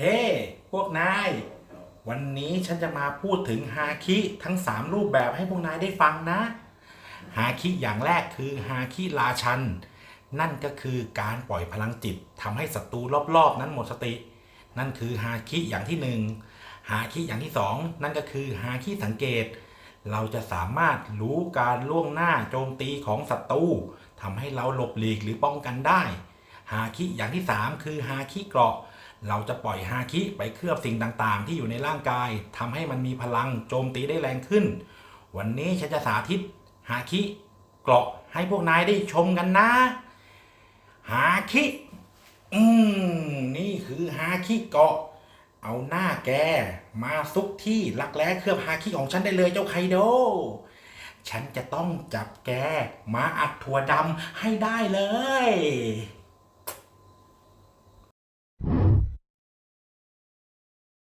เฮ้พวกนาย วันนี้ฉันจะมาพูดถึงฮาคิทั้ง 3 รูปแบบให้พวกนายได้ฟังนะ ฮาคิอย่างแรกคือฮาคิราชัน นั่นก็คือการปล่อยพลังจิตทำให้ศัตรูรอบๆ นั้นหมดสติ นั่นคือฮาคิอย่างที่หนึ่งฮาคิอย่างที่สองนั่นก็คือฮาคิสังเกต เราจะสามารถรู้การล่วงหน้าโจมตีของศัตรูทำให้เราหลบหลีกหรือป้องกันได้ ฮาคิอย่างที่ 3 คือฮาคิเกราะ เราจะปล่อยฮาคิไปเคลือบสิ่งต่างๆ ที่อยู่ในร่างกายทำให้มันมีพลังโจมตีได้แรงขึ้น วันนี้ฉันจะสาธิตฮาคิเกราะให้พวกนายได้ชมกันนะฮาคิอืมนี่คือฮาคิเกาะ เอาหน้าแกมาซุกที่รักแร้เคลือบฮาคิของฉันได้เลยเจ้าไคโดฉันจะต้องจับแกมาอัดถั่วดำให้ได้เลย